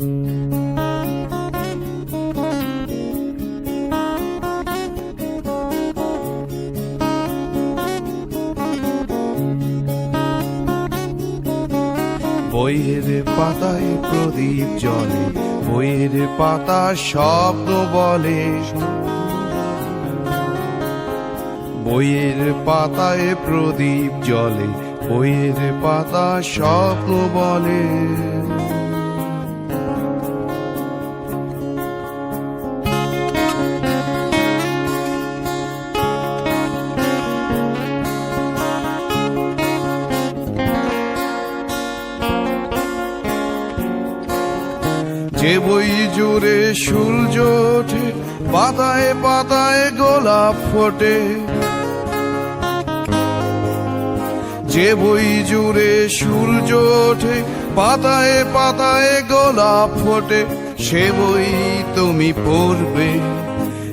বইয়ের পাতায় প্রদীপ জলে বইয়ের পাতা শব্দ বলে। বইয়ের পাতায় প্রদীপ জলে বইয়ের পাতা স্বপ্ন বলে। যে বই জুড়ে সূর্য ওঠে, পাতায় পাতায় গোলাপ ফোটে। যে বই জুড়ে সূর্য ওঠে, পাতায় পাতায় গোলাপ ফোটে। সে বই তুমি পড়বে,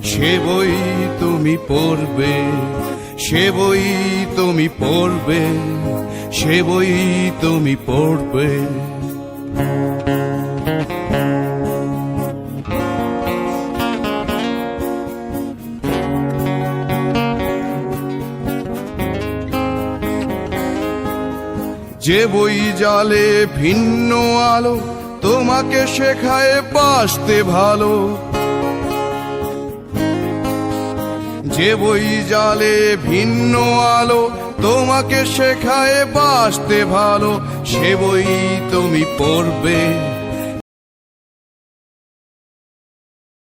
সে বই তুমি পড়বে, সে বই তুমি পড়বে, সে বই তুমি পড়বে। যে বই জালে ভিন্ন আলো তোমাকে শেখায় বাসতে ভালো। যে বই জালে ভিন্ন আলো তোমাকে শেখায় বাসতে ভালো, সে বই তুমি পড়বে।